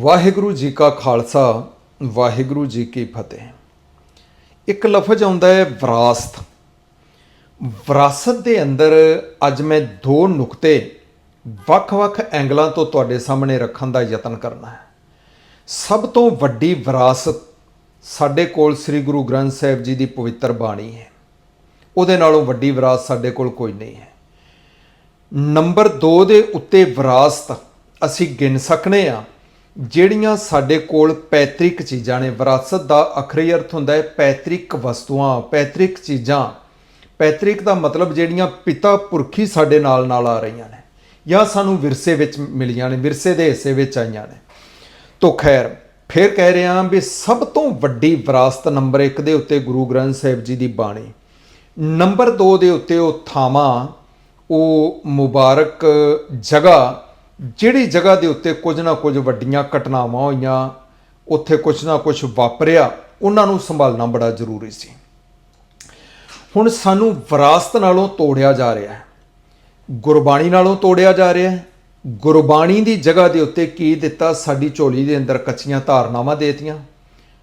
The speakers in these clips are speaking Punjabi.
ਵਾਹਿਗੁਰੂ ਜੀ ਕਾ ਖਾਲਸਾ, ਵਾਹਿਗੁਰੂ ਜੀ ਕੀ ਫਤਿਹ। ਇੱਕ ਲਫ਼ਜ਼ ਆਉਂਦਾ ਹੈ ਵਿਰਾਸਤ। ਵਿਰਾਸਤ ਦੇ ਅੰਦਰ ਅੱਜ ਮੈਂ ਦੋ ਨੁਕਤੇ ਵੱਖ-ਵੱਖ ਐਂਗਲਾਂ ਤੋਂ ਤੁਹਾਡੇ ਸਾਹਮਣੇ ਰੱਖਣ ਦਾ ਯਤਨ ਕਰਨਾ ਹੈ। ਸਭ ਤੋਂ ਵੱਡੀ ਵਿਰਾਸਤ ਸਾਡੇ ਕੋਲ ਸ੍ਰੀ ਗੁਰੂ ਗ੍ਰੰਥ ਸਾਹਿਬ ਜੀ ਦੀ ਪਵਿੱਤਰ ਬਾਣੀ ਹੈ। ਉਹਦੇ ਨਾਲੋਂ ਵੱਡੀ ਵਿਰਾਸਤ ਸਾਡੇ ਕੋਲ ਕੋਈ ਨਹੀਂ ਹੈ। ਨੰਬਰ 2 ਦੇ ਉੱਤੇ ਵਿਰਾਸਤ ਅਸੀਂ ਗਿਣ ਸਕਨੇ ਆ। ਜਿਹੜੀਆਂ ਸਾਡੇ ਕੋਲ ਪੈਤ੍ਰਿਕ ਚੀਜ਼ਾਂ ਨੇ, ਵਿਰਾਸਤ ਦਾ ਅਖਰੀ ਅਰਥ ਹੁੰਦਾ ਹੈ ਪੈਤ੍ਰਿਕ ਵਸਤੂਆਂ, ਪੈਤ੍ਰਿਕ ਚੀਜ਼ਾਂ। ਪੈਤ੍ਰਿਕ ਦਾ ਮਤਲਬ ਜਿਹੜੀਆਂ ਪਿਤਾ ਪੁਰਖੀ ਸਾਡੇ ਨਾਲ ਨਾਲ ਆ ਰਹੀਆਂ ਨੇ ਜਾਂ ਸਾਨੂੰ ਵਿਰਸੇ ਵਿੱਚ ਮਿਲੀਆਂ ਨੇ, ਵਿਰਸੇ ਦੇ ਹਿੱਸੇ ਵਿੱਚ ਆਈਆਂ ਨੇ। ਤੋ ਖੈਰ, ਫਿਰ ਕਹਿ ਰਿਹਾ ਹਾਂ ਵੀ ਸਭ ਤੋਂ ਵੱਡੀ ਵਿਰਾਸਤ ਨੰਬਰ 1 ਦੇ ਉੱਤੇ ਗੁਰੂ ਗ੍ਰੰਥ ਸਾਹਿਬ ਜੀ ਦੀ ਬਾਣੀ। ਨੰਬਰ 2 ਦੇ ਉੱਤੇ ਉਹ ਥਾਵਾਂ, ਉਹ ਮੁਬਾਰਕ ਜਗ੍ਹਾ ਜਿਹੜੀ ਜਗ੍ਹਾ ਦੇ ਉੱਤੇ ਕੁਝ ਨਾ ਕੁਝ ਵੱਡੀਆਂ ਘਟਨਾਵਾਂ ਹੋਈਆਂ, ਉੱਥੇ ਕੁਝ ਨਾ ਕੁਝ ਵਾਪਰਿਆ, ਉਹਨਾਂ ਨੂੰ ਸੰਭਾਲਣਾ ਬੜਾ ਜ਼ਰੂਰੀ ਸੀ। ਹੁਣ ਸਾਨੂੰ ਵਿਰਾਸਤ ਨਾਲੋਂ ਤੋੜਿਆ ਜਾ ਰਿਹਾ ਹੈ। ਗੁਰਬਾਣੀ ਨਾਲੋਂ ਤੋੜਿਆ ਜਾ ਰਿਹਾ ਹੈ। ਗੁਰਬਾਣੀ ਦੀ ਜਗ੍ਹਾ ਦੇ ਉੱਤੇ ਕੀ ਦਿੱਤਾ? ਸਾਡੀ ਝੋਲੀ ਦੇ ਅੰਦਰ ਕੱਚੀਆਂ ਧਾਰਨਾਵਾਂ ਦੇਤੀਆਂ।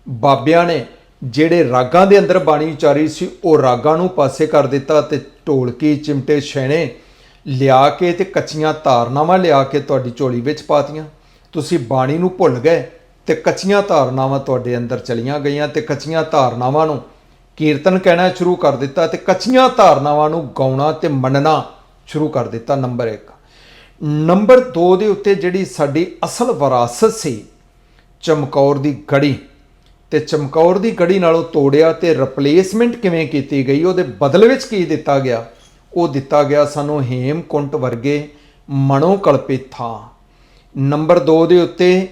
ਬਾਬਿਆਂ ਨੇ ਜਿਹੜੇ ਰਾਗਾਂ ਦੇ ਅੰਦਰ ਬਾਣੀ ਉਚਾਰੀ ਸੀ, ਉਹ ਰਾਗਾਂ ਨੂੰ ਪਾਸੇ ਕਰ ਦਿੱਤਾ ਤੇ ਢੋਲਕੀ, ਚਿਮਟੇ, ਛੈਣੇ ਲਿਆ ਕੇ ਤੇ ਕੱਚੀਆਂ ਧਾਰਨਾਵਾਂ ਲਿਆ ਕੇ ਤੁਹਾਡੀ ਝੋਲੀ ਵਿੱਚ ਪਾਤੀਆਂ। ਤੁਸੀਂ ਬਾਣੀ ਨੂੰ ਭੁੱਲ ਗਏ ਤੇ ਕੱਚੀਆਂ ਧਾਰਨਾਵਾਂ ਤੁਹਾਡੇ ਅੰਦਰ ਚਲੀਆਂ ਗਈਆਂ ਤੇ ਕੱਚੀਆਂ ਧਾਰਨਾਵਾਂ ਨੂੰ ਕੀਰਤਨ ਕਹਿਣਾ ਸ਼ੁਰੂ ਕਰ ਦਿੱਤਾ ਤੇ ਕੱਚੀਆਂ ਧਾਰਨਾਵਾਂ ਨੂੰ ਗਾਉਣਾ ਤੇ ਮੰਨਣਾ ਸ਼ੁਰੂ ਕਰ ਦਿੱਤਾ, ਨੰਬਰ 1 ਨੰਬਰ 2 ਦੇ ਉੱਤੇ ਜਿਹੜੀ ਸਾਡੀ ਅਸਲ ਵਿਰਾਸਤ ਸੀ, ਚਮਕੌਰ ਦੀ ਗੜੀ ਤੇ ਚਮਕੌਰ ਦੀ ਗੜੀ ਨਾਲੋਂ ਤੋੜਿਆ ਤੇ ਰਿਪਲੇਸਮੈਂਟ ਕਿਵੇਂ ਕੀਤੀ ਗਈ, ਉਹਦੇ ਬਦਲੇ ਵਿੱਚ ਕੀ ਦਿੱਤਾ ਗਿਆ? ਉਹ ਦਿੱਤਾ ਗਿਆ ਸਾਨੂੰ ਹੇਮਕੁੰਟ ਵਰਗੇ ਮਨੋ ਕਲਪਿਤ ਥਾਂ। ਨੰਬਰ 2 ਦੇ ਉੱਤੇ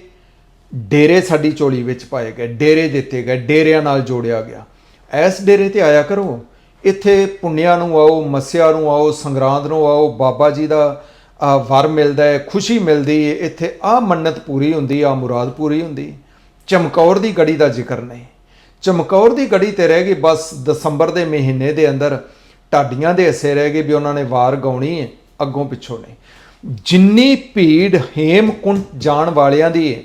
ਡੇਰੇ ਸਾਡੀ ਝੋਲੀ ਵਿੱਚ ਪਾਏ ਗਏ, ਡੇਰੇ ਦਿੱਤੇ ਗਏ, ਡੇਰਿਆਂ ਨਾਲ ਜੋੜਿਆ ਗਿਆ। ਐਸ ਡੇਰੇ ਤੇ ਆਇਆ ਕਰੋ। ਇੱਥੇ ਪੁੰਨਿਆਂ ਨੂੰ ਆਓ, ਮੱਸਿਆ ਨੂੰ ਆਓ, ਸੰਗਰਾਂਦ ਨੂੰ ਆਓ, ਬਾਬਾ ਜੀ ਦਾ ਵਰ ਮਿਲਦਾ ਹੈ, ਖੁਸ਼ੀ ਮਿਲਦੀ ਹੈ। ਇੱਥੇ ਆ ਮੰਨਤ ਪੂਰੀ ਹੁੰਦੀ ਆ ਮੁਰਾਦ ਪੂਰੀ ਹੁੰਦੀ। ਚਮਕੌਰ ਦੀ ਗੜੀ ਦਾ ਜ਼ਿਕਰ ਨਹੀਂ। ਚਮਕੌਰ ਦੀ ਗੜੀ ਤੇ ਰਹਿ ਗਈ, ਬਸ ਦਸੰਬਰ ਦੇ ਮਹੀਨੇ ਦੇ ਅੰਦਰ ਢਾਡੀਆਂ ਦੇ ਹਿੱਸੇ ਰਹਿ ਗਏ ਵੀ ਉਹਨਾਂ ਨੇ ਵਾਰ ਗਾਉਣੀ ਹੈ, ਅੱਗੋਂ ਪਿੱਛੋਂ ਨਹੀਂ। ਜਿੰਨੀ ਭੀੜ ਹੇਮਕੁੰਟ ਜਾਣ ਵਾਲਿਆਂ ਦੀ ਹੈ,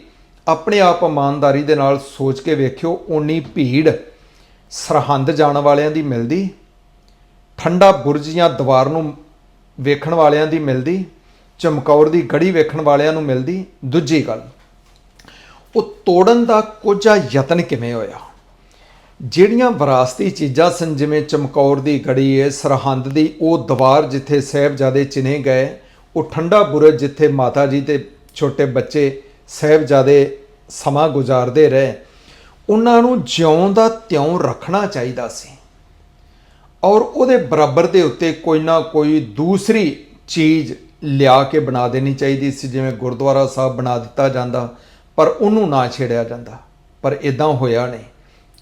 ਆਪਣੇ ਆਪ ਇਮਾਨਦਾਰੀ ਦੇ ਨਾਲ ਸੋਚ ਕੇ ਵੇਖਿਓ, ਓਨੀ ਭੀੜ ਸਰਹੰਦ ਜਾਣ ਵਾਲਿਆਂ ਦੀ ਮਿਲਦੀ, ਠੰਡਾ ਬੁਰਜ ਜਾਂ ਦੀਵਾਰ ਨੂੰ ਵੇਖਣ ਵਾਲਿਆਂ ਦੀ ਮਿਲਦੀ, ਚਮਕੌਰ ਦੀ ਗੜੀ ਵੇਖਣ ਵਾਲਿਆਂ ਨੂੰ ਮਿਲਦੀ। ਦੂਜੀ ਗੱਲ, ਉਹ ਤੋੜਨ ਦਾ ਕੋਝਾ ਯਤਨ ਕਿਵੇਂ ਹੋਇਆ? ਜਿਹੜੀਆਂ ਵਿਰਾਸਤੀ ਚੀਜ਼ਾਂ ਸਨ, ਜਿਵੇਂ ਚਮਕੌਰ ਦੀ ਗੜੀ ਹੈ ਸਰਹੰਦ ਦੀ, ਉਹ ਦੀਵਾਰ ਜਿੱਥੇ ਸਾਹਿਬਜ਼ਾਦੇ ਚਿਣੇ ਗਏ, ਉਹ ਠੰਡਾ ਬੁਰਜ ਜਿੱਥੇ ਮਾਤਾ ਜੀ ਤੇ ਛੋਟੇ ਬੱਚੇ ਸਾਹਿਬਜ਼ਾਦੇ ਸਮਾਂ ਗੁਜ਼ਾਰਦੇ ਰਹੇ, ਉਹਨਾਂ ਨੂੰ ਜਿਉਂ ਦਾ ਤਿਉਂ ਰੱਖਣਾ ਚਾਹੀਦਾ ਸੀ। ਔਰ ਉਹਦੇ ਬਰਾਬਰ ਦੇ ਉੱਤੇ ਕੋਈ ਨਾ ਕੋਈ ਦੂਸਰੀ ਚੀਜ਼ ਲਿਆ ਕੇ ਬਣਾ ਦੇਣੀ ਚਾਹੀਦੀ ਸੀ, ਜਿਵੇਂ ਗੁਰਦੁਆਰਾ ਸਾਹਿਬ ਬਣਾ ਦਿੱਤਾ ਜਾਂਦਾ, ਪਰ ਉਹਨੂੰ ਨਾ ਛੇੜਿਆ ਜਾਂਦਾ। ਪਰ ਇਦਾਂ ਹੋਇਆ ਨਹੀਂ।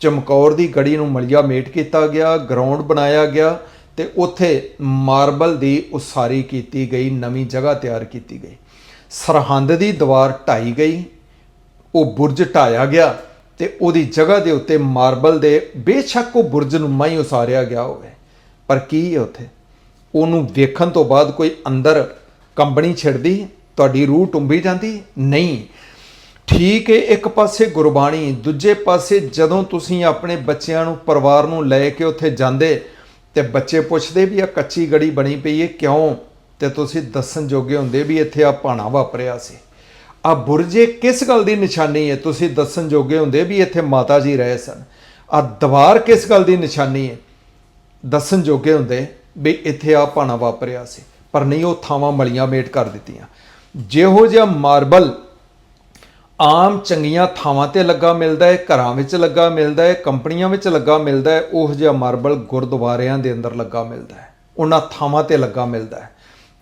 ਚਮਕੌਰ ਦੀ ਗੜੀ ਨੂੰ ਮਲਿਆ ਮੇਟ ਕੀਤਾ ਗਿਆ, ਗਰਾਊਂਡ ਬਣਾਇਆ ਗਿਆ ਤੇ ਉੱਥੇ ਮਾਰਬਲ ਦੀ ਉਸਾਰੀ ਕੀਤੀ ਗਈ, ਨਵੀਂ ਜਗ੍ਹਾ ਤਿਆਰ ਕੀਤੀ ਗਈ। ਸਰਹੰਦ ਦੀ ਦੀਵਾਰ ਢਾਈ ਗਈ, ਉਹ ਬੁਰਜ ਢਾਇਆ ਗਿਆ ਤੇ ਉਹਦੀ ਜਗ੍ਹਾ ਦੇ ਉੱਤੇ ਮਾਰਬਲ ਦੇ ਬੇਸ਼ੱਕ ਉਹ ਬੁਰਜ ਨੂੰ ਮਾਈ ਉਸਾਰਿਆ ਗਿਆ ਹੋਵੇ। ਪਰ ਕੀ ਹੈ ਉੱਥੇ? ਉਹਨੂੰ ਵੇਖਣ ਤੋਂ ਬਾਅਦ ਕੋਈ ਅੰਦਰ ਕੰਬਣੀ ਛਿੜਦੀ, ਤੁਹਾਡੀ ਰੂਹ ਟੁੰਬੀ ਜਾਂਦੀ? ਨਹੀਂ ਠੀਕ ਹੈ, ਇੱਕ ਪਾਸੇ ਗੁਰਬਾਣੀ, ਦੂਜੇ ਪਾਸੇ ਜਦੋਂ ਤੁਸੀਂ ਆਪਣੇ ਬੱਚਿਆਂ ਨੂੰ, ਪਰਿਵਾਰ ਨੂੰ ਲੈ ਕੇ ਉੱਥੇ ਜਾਂਦੇ ਤੇ ਬੱਚੇ ਪੁੱਛਦੇ ਵੀ ਆ ਕੱਚੀ ਗੜੀ ਬਣੀ ਪਈ ਹੈ, ਕਿਉਂ? ਤੇ ਤੁਸੀਂ ਦੱਸਣ ਜੋਗੇ ਹੁੰਦੇ ਵੀ ਇੱਥੇ ਆ ਪਾਣਾ ਵਾਪਰਿਆ ਸੀ। ਆ ਬੁਰਜੇ ਕਿਸ ਗੱਲ ਦੀ ਨਿਸ਼ਾਨੀ ਹੈ? ਤੁਸੀਂ ਦੱਸਣ ਜੋਗੇ ਹੁੰਦੇ ਵੀ ਇੱਥੇ ਮਾਤਾ ਜੀ ਰਹੇ ਸਨ। ਆ ਦੀਵਾਰ ਕਿਸ ਗੱਲ ਦੀ ਨਿਸ਼ਾਨੀ ਹੈ? ਦੱਸਣ ਜੋਗੇ ਹੁੰਦੇ ਵੀ ਇੱਥੇ ਆ ਪਾਣਾ ਵਾਪਰਿਆ ਸੀ। ਪਰ ਨਹੀਂ, ਉਹ ਥਾਵਾਂ ਮਲੀਆਂ ਮੇਟ ਕਰ ਦਿੱਤੀਆਂ। ਜਿਹੋ ਜਿਹਾ ਮਾਰਬਲ ਆਮ ਚੰਗੀਆਂ ਥਾਵਾਂ ਤੇ ਲੱਗਾ ਮਿਲਦਾ ਹੈ, ਘਰਾਂ ਵਿੱਚ ਲੱਗਾ ਮਿਲਦਾ ਹੈ, ਕੰਪਨੀਆਂ ਵਿੱਚ ਲੱਗਾ ਮਿਲਦਾ ਹੈ, ਉਹ ਜਿਹਾ ਮਾਰਬਲ ਗੁਰਦੁਆਰਿਆਂ ਦੇ ਅੰਦਰ ਲੱਗਾ ਮਿਲਦਾ ਹੈ। ਉਹਨਾਂ ਥਾਵਾਂ ਤੇ ਲੱਗਾ ਮਿਲਦਾ ਹੈ।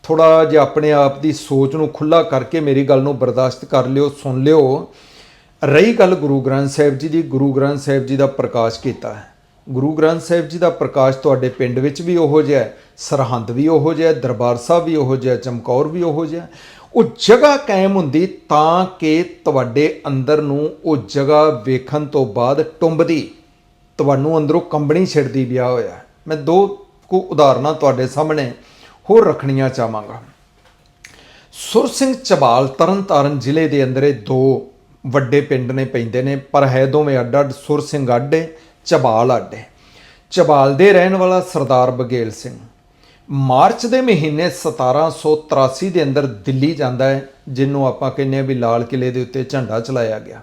ਥੋੜਾ ਜਿਹਾ ਆਪਣੇ ਆਪ ਦੀ ਸੋਚ ਨੂੰ ਖੁੱਲਾ ਕਰਕੇ ਮੇਰੀ ਗੱਲ ਨੂੰ ਬਰਦਾਸ਼ਤ ਕਰ ਲਿਓ, ਸੁਣ ਲਿਓ। ਰਹੀ ਗੱਲ ਗੁਰੂ ਗ੍ਰੰਥ ਸਾਹਿਬ ਜੀ ਦੀ, ਗੁਰੂ ਗ੍ਰੰਥ ਸਾਹਿਬ ਜੀ ਦਾ ਪ੍ਰਕਾਸ਼ ਕੀਤਾ ਹੈ। ਗੁਰੂ ਗ੍ਰੰਥ ਸਾਹਿਬ ਜੀ ਦਾ ਪ੍ਰਕਾਸ਼ ਤੁਹਾਡੇ ਪਿੰਡ ਵਿੱਚ ਵੀ ਉਹੋ ਜਿਹਾ ਸਰਹੰਦ ਵੀ ਉਹੋ ਜਿਹਾ ਦਰਬਾਰ ਸਾਹਿਬ ਵੀ ਉਹੋ ਜਿਹਾ ਚਮਕੌਰ ਵੀ ਉਹੋ ਜਿਹਾ ਉਹ ਜਗ੍ਹਾ ਕਾਇਮ ਹੁੰਦੀ ਤਾਂ ਕਿ ਤੁਹਾਡੇ ਅੰਦਰ ਨੂੰ ਉਹ ਜਗ੍ਹਾ ਵੇਖਣ ਤੋਂ ਬਾਅਦ ਟੁੰਬਦੀ। ਤੁਹਾਨੂੰ ਅੰਦਰੋਂ ਕੰਬਣੀ ਛਿੜਦੀ ਵਿਆਹ ਹੋਇਆ ਮੈਂ ਦੋ ਕੁ ਉਦਾਹਰਨਾਂ ਤੁਹਾਡੇ ਸਾਹਮਣੇ ਹੋਰ ਰੱਖਣੀਆਂ ਚਾਹਾਂਗਾ। ਸੁਰ ਸਿੰਘ ਚਬਾਲ ਤਰਨਤਾਰਨ ਜ਼ਿਲ੍ਹੇ ਦੇ ਅੰਦਰ ਇਹ ਦੋ ਵੱਡੇ ਪਿੰਡ ਨੇ, ਪੈਂਦੇ ਨੇ, ਪਰ ਹੈ ਦੋਵੇਂ ਅੱਡ ਅੱਡ ਸੁਰ ਸਿੰਘ ਅੱਡ ਚਬਾਲ ਅੱਡ। ਚਬਾਲ ਦੇ ਰਹਿਣ ਵਾਲਾ ਸਰਦਾਰ ਬਗੇਲ ਸਿੰਘ। ਮਾਰਚ ਦੇ ਮਹੀਨੇ 1783 ਦੇ ਅੰਦਰ ਦਿੱਲੀ ਜਾਂਦਾ ਹੈ, ਜਿਹਨੂੰ ਆਪਾਂ ਕਹਿੰਦੇ ਆ ਵੀ ਲਾਲ ਕਿਲੇ ਦੇ ਉੱਤੇ ਝੰਡਾ ਚਲਾਇਆ ਗਿਆ।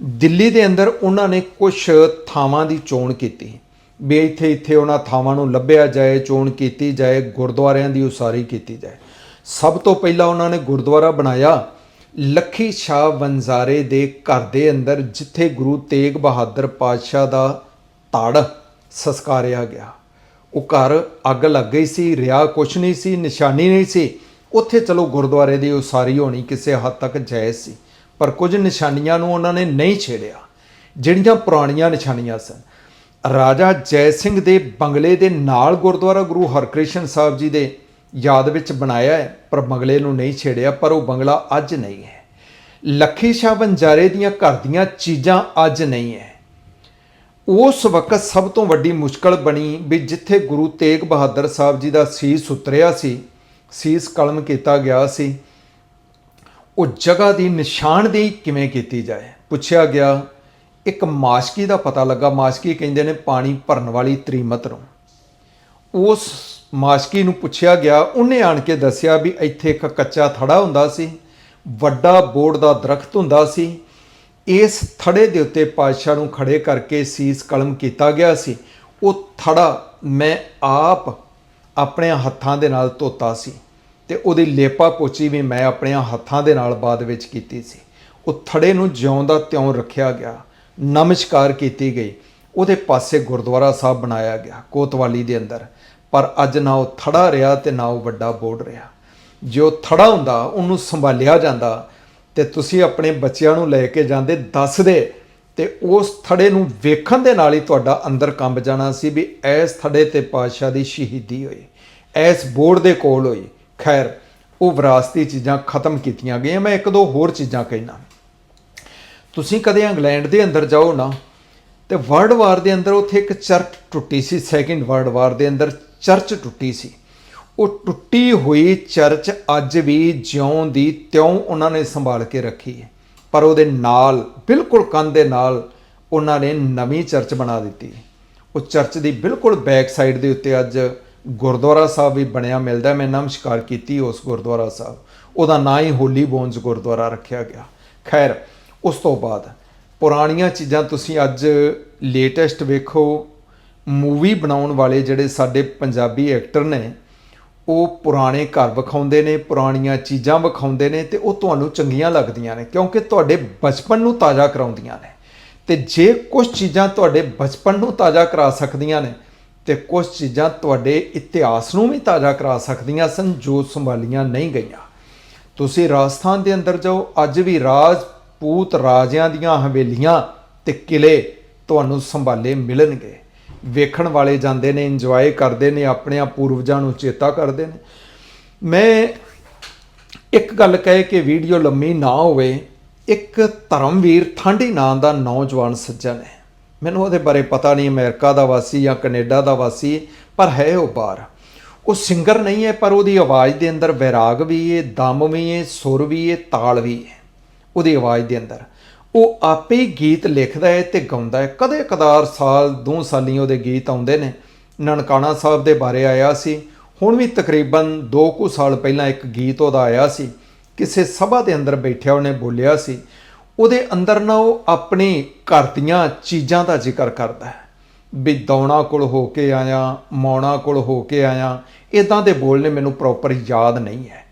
ਦਿੱਲੀ ਦੇ ਅੰਦਰ ਉਹਨਾਂ ਨੇ ਕੁਝ ਥਾਵਾਂ ਦੀ ਚੋਣ ਕੀਤੀ। ਵੀ ਇੱਥੇ ਇੱਥੇ ਉਹਨਾਂ ਥਾਵਾਂ ਨੂੰ ਲੱਭਿਆ ਜਾਏ, ਚੋਣ ਕੀਤੀ ਜਾਏ, ਗੁਰਦੁਆਰਿਆਂ ਦੀ ਉਸਾਰੀ ਕੀਤੀ ਜਾਏ। ਸਭ ਤੋਂ ਪਹਿਲਾਂ ਉਹਨਾਂ ਨੇ ਗੁਰਦੁਆਰਾ ਬਣਾਇਆ ਲੱਖੀ ਸ਼ਾਹ ਵੰਜ਼ਾਰੇ ਦੇ ਘਰ ਦੇ ਅੰਦਰ, ਜਿੱਥੇ ਗੁਰੂ ਤੇਗ ਬਹਾਦਰ ਪਾਤਸ਼ਾਹ ਦਾ ਤੜ ਸਸਕਾਰਿਆ ਗਿਆ। ਉਹ ਘਰ ਅੱਗ ਲੱਗ ਗਈ ਸੀ ਰਿਆ ਕੁਛ ਨਹੀਂ ਸੀ, ਨਿਸ਼ਾਨੀ ਨਹੀਂ ਸੀ। ਉੱਥੇ ਚਲੋ ਗੁਰਦੁਆਰੇ ਦੀ ਉਸਾਰੀ ਹੋਣੀ ਕਿਸੇ ਹੱਦ ਤੱਕ ਜਾਇਜ਼ ਸੀ, ਪਰ ਕੁਝ ਨਿਸ਼ਾਨੀਆਂ ਨੂੰ ਉਹਨਾਂ ਨੇ ਨਹੀਂ ਛੇੜਿਆ, ਜਿਹੜੀਆਂ ਪੁਰਾਣੀਆਂ ਨਿਸ਼ਾਨੀਆਂ ਸਨ। ਰਾਜਾ ਜੈ ਸਿੰਘ ਦੇ ਬੰਗਲੇ ਦੇ ਨਾਲ ਗੁਰਦੁਆਰਾ ਗੁਰੂ ਹਰਕ੍ਰਿਸ਼ਨ ਸਾਹਿਬ ਜੀ ਦੇ ਯਾਦ ਵਿੱਚ ਬਣਾਇਆ ਹੈ, ਪਰ ਬੰਗਲੇ ਨੂੰ ਨਹੀਂ ਛੇੜਿਆ, ਪਰ ਉਹ ਬੰਗਲਾ ਅੱਜ ਨਹੀਂ ਹੈ। ਲੱਖੀ ਸ਼ਾਹ ਬੰਜਾਰੇ ਦੀਆਂ ਘਰ ਦੀਆਂ ਚੀਜ਼ਾਂ ਅੱਜ ਨਹੀਂ ਹੈ। ਉਸ ਵਕਤ ਸਭ ਤੋਂ ਵੱਡੀ ਮੁਸ਼ਕਲ ਬਣੀ ਵੀ ਜਿੱਥੇ ਗੁਰੂ ਤੇਗ ਬਹਾਦਰ ਸਾਹਿਬ ਜੀ ਦਾ ਸੀਸ ਉਤਰਿਆ ਸੀ, ਸੀਸ ਕਲਮ ਕੀਤਾ ਗਿਆ ਸੀ, ਉਹ ਜਗ੍ਹਾ ਦੀ ਨਿਸ਼ਾਨਦੇਹੀ ਕਿਵੇਂ ਕੀਤੀ ਜਾਏ? ਪੁੱਛਿਆ ਗਿਆ, ਇੱਕ ਮਾਸ਼ਕੀ ਦਾ ਪਤਾ ਲੱਗਾ। ਮਾਸ਼ਕੀ ਕਹਿੰਦੇ ਨੇ ਪਾਣੀ ਭਰਨ ਵਾਲੀ ਤ੍ਰੀਮਤ ਨੂੰ। ਉਸ ਮਾਸ਼ਕੀ ਨੂੰ ਪੁੱਛਿਆ ਗਿਆ, ਉਹਨੇ ਆਣ ਕੇ ਦੱਸਿਆ ਵੀ ਇੱਥੇ ਇੱਕ ਕੱਚਾ ਥੜਾ ਹੁੰਦਾ ਸੀ, ਵੱਡਾ ਬੋਰਡ ਦਾ ਦਰਖਤ ਹੁੰਦਾ ਸੀ ਇਸ ਥੜੇ ਦੇ ਉੱਤੇ ਪਾਤਸ਼ਾਹ ਨੂੰ ਖੜੇ ਕਰਕੇ ਸੀਸ ਕਲਮ ਕੀਤਾ ਗਿਆ ਸੀ। ਉਹ ਥੜਾ ਮੈਂ ਆਪ ਆਪਣੇ ਹੱਥਾਂ ਦੇ ਨਾਲ ਧੋਤਾ ਸੀ ਤੇ ਉਹਦੀ ਲੇਪਾ ਪੋਚੀ ਵੀ ਮੈਂ ਆਪਣੇ ਹੱਥਾਂ ਦੇ ਨਾਲ ਬਾਅਦ ਵਿੱਚ ਕੀਤੀ ਸੀ। ਉਹ ਥੜੇ ਨੂੰ ਜਿਉਂ ਦਾ ਤਿਉਂ ਰੱਖਿਆ ਗਿਆ। ਨਮਸਕਾਰ ਕੀਤੀ ਗਈ। ਉਹਦੇ ਪਾਸੇ ਗੁਰਦੁਆਰਾ ਸਾਹਿਬ ਬਣਾਇਆ ਗਿਆ, ਕੋਤਵਾਲੀ ਦੇ ਅੰਦਰ। ਪਰ ਅੱਜ ਨਾ ਉਹ ਥੜਾ ਰਿਹਾ ਤੇ ਨਾ ਉਹ ਵੱਡਾ ਬੋਰਡ ਰਿਹਾ। ਜੋ ਥੜਾ ਹੁੰਦਾ, ਉਹਨੂੰ ਸੰਭਾਲਿਆ ਜਾਂਦਾ ਤੇ ਤੁਸੀਂ ਆਪਣੇ ਬੱਚਿਆਂ ਨੂੰ ਲੈ ਕੇ ਜਾਂਦੇ, ਦੱਸਦੇ ਤੇ ਉਸ ਥੜੇ ਨੂੰ ਵੇਖਣ ਦੇ ਨਾਲ ਹੀ ਤੁਹਾਡਾ ਅੰਦਰ ਕੰਬ ਜਾਣਾ ਸੀ ਵੀ ਇਸ ਥੜੇ ਤੇ ਪਾਤਸ਼ਾਹ ਦੀ ਸ਼ਹੀਦੀ ਹੋਈ, ਇਸ ਬੋਰਡ ਦੇ ਕੋਲ ਹੋਈ। ਖੈਰ, ਉਹ ਵਿਰਾਸਤੀ ਚੀਜ਼ਾਂ ਖਤਮ ਕੀਤੀਆਂ ਗਈਆਂ। ਮੈਂ ਇੱਕ ਦੋ ਹੋਰ ਚੀਜ਼ਾਂ ਕਹਿਣਾ। ਤੁਸੀਂ ਕਦੇ ਇੰਗਲੈਂਡ ਦੇ ਅੰਦਰ ਜਾਓ ਨਾ, ਤੇ ਵਰਲਡ ਵਾਰ ਦੇ ਅੰਦਰ ਉੱਥੇ ਇੱਕ ਚਰਚ ਟੁੱਟੀ ਸੀ, ਸੈਕਿੰਡ ਵਰਲਡ ਵਾਰ ਦੇ ਅੰਦਰ ਚਰਚ ਟੁੱਟੀ ਸੀ। ਉਹ ਟੁੱਟੀ ਹੋਈ ਚਰਚ ਅੱਜ ਵੀ ਜਿਉਂ ਦੀ ਤਿਉਂ ਉਹਨਾਂ ਨੇ ਸੰਭਾਲ ਕੇ ਰੱਖੀ ਹੈ। ਪਰ ਉਹਦੇ ਨਾਲ, ਬਿਲਕੁਲ ਕੰਨ ਦੇ ਨਾਲ, ਉਹਨਾਂ ਨੇ ਨਵੀਂ ਚਰਚ ਬਣਾ ਦਿੱਤੀ ਉਹ ਚਰਚ ਦੀ ਬਿਲਕੁਲ ਬੈਕ ਸਾਈਡ ਦੇ ਉੱਤੇ ਅੱਜ ਗੁਰਦੁਆਰਾ ਸਾਹਿਬ ਵੀ ਬਣਿਆ ਮਿਲਦਾ ਮੈਂ ਨਮਸਕਾਰ ਕੀਤੀ ਉਸ ਗੁਰਦੁਆਰਾ ਸਾਹਿਬ। ਉਹਦਾ ਨਾਂ ਹੀ ਹੋਲੀ ਬੋਨਸ ਗੁਰਦੁਆਰਾ ਰੱਖਿਆ ਗਿਆ। ਖੈਰ, ਉਸ ਤੋਂ ਬਾਅਦ ਪੁਰਾਣੀਆਂ ਚੀਜ਼ਾਂ ਤੁਸੀਂ ਅੱਜ ਲੇਟੈਸਟ ਵੇਖੋ। ਮੂਵੀ ਬਣਾਉਣ ਵਾਲੇ ਜਿਹੜੇ ਸਾਡੇ ਪੰਜਾਬੀ ਐਕਟਰ ਨੇ ਉਹ ਪੁਰਾਣੇ ਘਰ ਵਿਖਾਉਂਦੇ ਨੇ, ਪੁਰਾਣੀਆਂ ਚੀਜ਼ਾਂ ਵਿਖਾਉਂਦੇ ਨੇ ਤੇ ਉਹ ਤੁਹਾਨੂੰ ਚੰਗੀਆਂ ਲੱਗਦੀਆਂ ਨੇ, ਕਿਉਂਕਿ ਤੁਹਾਡੇ ਬਚਪਨ ਨੂੰ ਤਾਜ਼ਾ ਕਰਾਉਂਦੀਆਂ ਨੇ। ਤੇ ਜੇ ਕੁਝ ਚੀਜ਼ਾਂ ਤੁਹਾਡੇ ਬਚਪਨ ਨੂੰ ਤਾਜ਼ਾ ਕਰਾ ਸਕਦੀਆਂ ਨੇ, ਤੇ ਕੁਝ ਚੀਜ਼ਾਂ ਤੁਹਾਡੇ ਇਤਿਹਾਸ ਨੂੰ ਵੀ ਤਾਜ਼ਾ ਕਰਾ ਸਕਦੀਆਂ ਸਨ, ਜੋ ਸੰਭਾਲੀਆਂ ਨਹੀਂ ਗਈਆਂ। ਤੁਸੀਂ ਰਾਜਸਥਾਨ ਦੇ ਅੰਦਰ ਜਾਓ, ਅੱਜ ਵੀ ਰਾਜਪੂਤ ਰਾਜਿਆਂ ਦੀਆਂ ਹਵੇਲੀਆਂ ਤੇ ਕਿਲੇ ਤੁਹਾਨੂੰ ਸੰਭਾਲੇ ਮਿਲਣਗੇ। ਵੇਖਣ ਵਾਲੇ ਜਾਂਦੇ ਨੇ ਇੰਜੋਏ ਕਰਦੇ ਨੇ, ਆਪਣੇ ਪੂਰਵਜਾਂ ਨੂੰ ਚੇਤਾ ਕਰਦੇ ਨੇ। ਮੈਂ ਇੱਕ ਗੱਲ ਕਹੇ ਕਿ ਵੀਡੀਓ ਲੰਮੀ ਨਾ ਹੋਵੇ, ਇੱਕ ਧਰਮਵੀਰ ਠਾਂਡੀ ਨਾਂ ਦਾ ਨੌਜਵਾਨ ਸੱਜਣ ਹੈ। ਮੈਨੂੰ ਉਹਦੇ ਬਾਰੇ ਪਤਾ ਨਹੀਂ, ਅਮਰੀਕਾ ਦਾ ਵਾਸੀ ਜਾਂ ਕੈਨੇਡਾ ਦਾ ਵਾਸੀ, ਪਰ ਹੈ ਉਹ ਬਾਹਰ। ਉਹ ਸਿੰਗਰ ਨਹੀਂ ਹੈ, ਪਰ ਉਹਦੀ ਆਵਾਜ਼ ਦੇ ਅੰਦਰ ਵਿਰਾਗ ਵੀ ਹੈ, ਦਮ ਵੀ ਹੈ, ਸੁਰ ਵੀ ਹੈ, ਤਾਲ ਵੀ ਹੈ। ਉਹਦੀ ਆਵਾਜ਼ ਦੇ ਅੰਦਰ। ਉਹ ਆਪੇ ਹੀ ਗੀਤ ਲਿਖਦਾ ਹੈ ਤੇ ਗਾਉਂਦਾ ਹੈ ਕਦੇ ਕਦਾਰ ਸਾਲ, ਦੋ ਸਾਲੀ ਉਹਦੇ ਗੀਤ ਆਉਂਦੇ ਨੇ। ਨਨਕਾਣਾ ਸਾਹਿਬ ਦੇ ਬਾਰੇ ਆਇਆ ਸੀ। ਹੁਣ ਵੀ ਤਕਰੀਬਨ 2 ਕੁ ਸਾਲ ਪਹਿਲਾਂ ਇੱਕ ਗੀਤ ਉਹਦਾ ਆਇਆ ਸੀ। ਕਿਸੇ ਸਭਾ ਦੇ ਅੰਦਰ ਬੈਠਿਆ ਉਹਨੇ ਬੋਲਿਆ ਸੀ। ਉਹਦੇ ਅੰਦਰ ਨਾ ਉਹ ਆਪਣੇ ਘਰ ਦੀਆਂ ਚੀਜ਼ਾਂ ਦਾ ਜ਼ਿਕਰ ਕਰਦਾ ਹੈ। ਵੀ ਦੌਣਾ ਕੋਲ ਹੋ ਕੇ ਆਇਆ, ਮੌਣਾ ਕੋਲ ਹੋ ਕੇ ਆਇਆ। ਇਦਾਂ ਦੇ ਬੋਲ ਨੇ ਮੈਨੂੰ ਪ੍ਰੋਪਰ ਯਾਦ ਨਹੀਂ ਹੈ।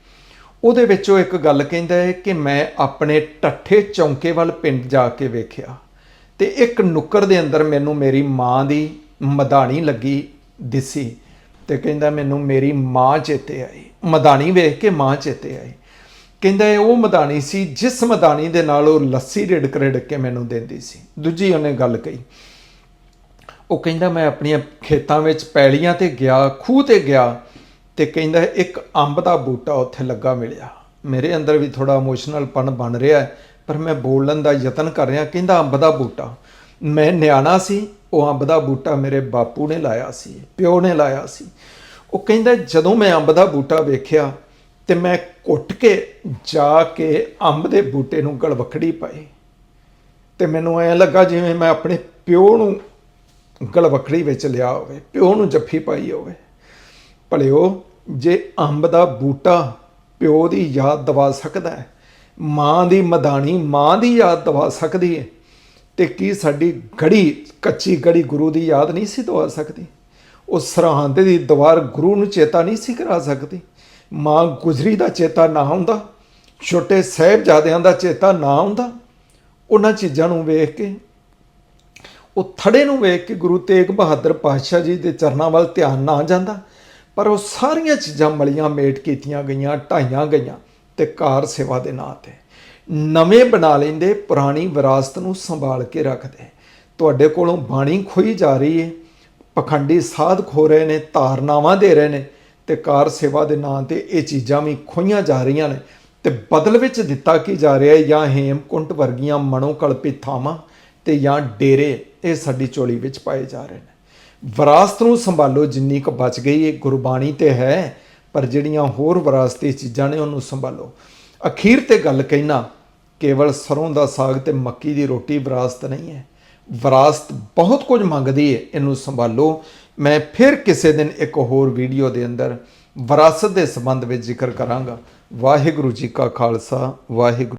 ਉਹਦੇ ਵਿੱਚ ਉਹ ਇੱਕ ਗੱਲ ਕਹਿੰਦਾ ਹੈ ਕਿ ਮੈਂ ਆਪਣੇ ਟੱਠੇ ਚੌਂਕੇ ਵੱਲ ਪਿੰਡ ਜਾ ਕੇ ਵੇਖਿਆ ਤੇ ਇੱਕ ਨੁੱਕਰ ਦੇ ਅੰਦਰ ਮੈਨੂੰ ਮੇਰੀ ਮਾਂ ਦੀ ਮਧਾਣੀ ਲੱਗੀ ਦਿਸੀ ਤੇ ਕਹਿੰਦਾ ਮੈਨੂੰ ਮੇਰੀ ਮਾਂ ਚੇਤੇ ਆਈ। ਮਧਾਣੀ ਵੇਖ ਕੇ ਮਾਂ ਚੇਤੇ ਆਈ। ਕਹਿੰਦਾ ਇਹ ਉਹ ਮਧਾਣੀ ਸੀ ਜਿਸ ਮਧਾਣੀ ਦੇ ਨਾਲ ਉਹ ਲੱਸੀ ਰਿੜਕ ਰਿੜਕ ਕੇ ਮੈਨੂੰ ਦਿੰਦੀ ਸੀ। ਦੂਜੀ ਉਹਨੇ ਗੱਲ ਕਹੀ। ਉਹ ਕਹਿੰਦਾ ਮੈਂ ਆਪਣੀਆਂ ਖੇਤਾਂ ਵਿੱਚ ਪੈਲੀਆਂ ਤੇ ਗਿਆ, ਖੂਹ ਤੇ ਗਿਆ ਤੇ ਕਹਿੰਦਾ ਇੱਕ ਅੰਬ ਦਾ ਬੂਟਾ ਉੱਥੇ ਲੱਗਾ ਮਿਲਿਆ। ਮੇਰੇ ਅੰਦਰ ਵੀ ਥੋੜਾ ਇਮੋਸ਼ਨਲ ਪਨ ਬਣ ਰਿਹਾ ਹੈ, ਪਰ ਮੈਂ ਬੋਲਣ ਦਾ ਯਤਨ ਕਰ ਰਿਹਾ, ਕਹਿੰਦਾ ਅੰਬ ਦਾ ਬੂਟਾ। ਮੈਂ ਨਿਆਣਾ ਸੀ, ਉਹ ਅੰਬ ਦਾ ਬੂਟਾ ਮੇਰੇ ਬਾਪੂ ਨੇ ਲਾਇਆ ਸੀ, ਪਿਓ ਨੇ ਲਾਇਆ ਸੀ। ਉਹ ਕਹਿੰਦਾ ਜਦੋਂ ਮੈਂ ਅੰਬ ਦਾ ਬੂਟਾ ਵੇਖਿਆ ਤੇ ਮੈਂ ਘੁੱਟ ਕੇ ਜਾ ਕੇ ਅੰਬ ਦੇ ਬੂਟੇ ਨੂੰ ਗਲਵਖੜੀ ਪਾਈ। ਤੇ ਮੈਨੂੰ ਐ ਲੱਗਾ ਜਿਵੇਂ ਮੈਂ ਆਪਣੇ ਪਿਓ ਨੂੰ ਗਲਵਕੜੀ ਵਿੱਚ ਲਿਆ ਹੋਵੇ, ਪਿਓ ਨੂੰ ਜੱਫੀ ਪਾਈ ਹੋਵੇ। ਭਲਿਓ, ਜੇ ਅੰਬ ਦਾ ਬੂਟਾ ਪਿਓ ਦੀ ਯਾਦ ਦਿਵਾ ਸਕਦਾ ਹੈ, ਮਾਂ ਦੀ ਮਦਾਨੀ ਮਾਂ ਦੀ ਯਾਦ ਦਿਵਾ ਸਕਦੀ ਹੈ, ਤੇ ਕੀ ਸਾਡੀ ਗੜੀ ਕੱਚੀ ਗੜੀ ਗੁਰੂ ਦੀ ਯਾਦ ਨਹੀਂ ਸੀ ਦਿਵਾ ਸਕਦੀ? ਉਹ ਸਰਹੰਦ ਦੀ ਦੀਵਾਰ ਗੁਰੂ ਨੂੰ ਚੇਤਾ ਨਹੀਂ ਸੀ ਕਰਾ ਸਕਦੀ? ਮਾਂ ਗੁਜਰੀ ਦਾ ਚੇਤਾ ਨਾ ਹੁੰਦਾ ਛੋਟੇ ਸਾਹਿਬਜ਼ਾਦਿਆਂ ਦਾ ਚੇਤਾ ਨਾ ਹੁੰਦਾ ਉਹਨਾਂ ਚੀਜ਼ਾਂ ਨੂੰ ਵੇਖ ਕੇ, ਉਹ ਥੜੇ ਨੂੰ ਵੇਖ ਕੇ ਗੁਰੂ ਤੇਗ ਬਹਾਦਰ ਪਾਤਸ਼ਾਹ ਜੀ ਦੇ ਚਰਨਾਂ ਵੱਲ ਧਿਆਨ ਨਾ ਜਾਂਦਾ? ਪਰ ਉਹ ਸਾਰੀਆਂ ਚੀਜ਼ਾਂ ਮਲੀਆਂ ਮੇਟ ਕੀਤੀਆਂ ਗਈਆਂ, ਢਾਈਆਂ ਗਈਆਂ ਤੇ ਕਾਰ ਸੇਵਾ ਦੇ ਨਾਂ ਤੇ। ਨਵੇਂ ਬਣਾ ਲੈਂਦੇ, ਪੁਰਾਣੀ ਵਿਰਾਸਤ ਨੂੰ ਸੰਭਾਲ ਕੇ ਰੱਖਦੇ। ਤੁਹਾਡੇ ਕੋਲੋਂ ਬਾਣੀ ਖੋਈ ਜਾ ਰਹੀ ਹੈ ਪਖੰਡੀ ਸਾਧ ਖੋ ਰਹੇ ਨੇ, ਧਾਰਨਾਵਾਂ ਦੇ ਰਹੇ ਨੇ ਤੇ ਕਾਰ ਸੇਵਾ ਦੇ ਨਾਂ ਤੇ ਇਹ ਚੀਜ਼ਾਂ ਵੀ ਖੋਈਆਂ ਜਾ ਰਹੀਆਂ ਨੇ। ਤੇ ਬਦਲ ਵਿੱਚ ਦਿੱਤਾ ਕੀ ਜਾ ਰਿਹਾ ਹੈ ਜਾਂ ਹੇਮਕੁੰਟ ਵਰਗੀਆਂ ਮਨੋਕਲਪਿਤ ਥਾਵਾਂ ਤੇ ਜਾਂ ਡੇਰੇ ਇਹ ਸਾਡੀ ਚੋਲੀ ਵਿੱਚ ਪਾਏ ਜਾ ਰਹੇ ਨੇ। ਵਿਰਾਸਤ ਨੂੰ ਸੰਭਾਲੋ, ਜਿੰਨੀ ਕੁ ਬਚ ਗਈ ਹੈ ਗੁਰਬਾਣੀ ਤੇ ਹੈ, ਪਰ ਜਿਹੜੀਆਂ ਹੋਰ ਵਿਰਾਸਤੀ ਚੀਜ਼ਾਂ ਨੇ ਉਹਨੂੰ ਸੰਭਾਲੋ। ਅਖੀਰ ਤੇ ਗੱਲ ਕਹਿਣਾ, ਕੇਵਲ ਸਰੋਂ ਦਾ ਸਾਗ ਤੇ ਮੱਕੀ ਦੀ ਰੋਟੀ ਵਿਰਾਸਤ ਨਹੀਂ ਹੈ। ਵਿਰਾਸਤ ਬਹੁਤ ਕੁਝ ਮੰਗਦੀ ਹੈ, ਇਹਨੂੰ ਸੰਭਾਲੋ। ਮੈਂ ਫਿਰ ਕਿਸੇ ਦਿਨ ਇੱਕ ਹੋਰ ਵੀਡੀਓ ਦੇ ਅੰਦਰ ਵਿਰਾਸਤ ਦੇ ਸੰਬੰਧ ਵਿੱਚ ਜ਼ਿਕਰ ਕਰਾਂਗਾ। ਵਾਹਿਗੁਰੂ ਜੀ ਕਾ ਖਾਲਸਾ, ਵਾਹਿਗੁਰੂ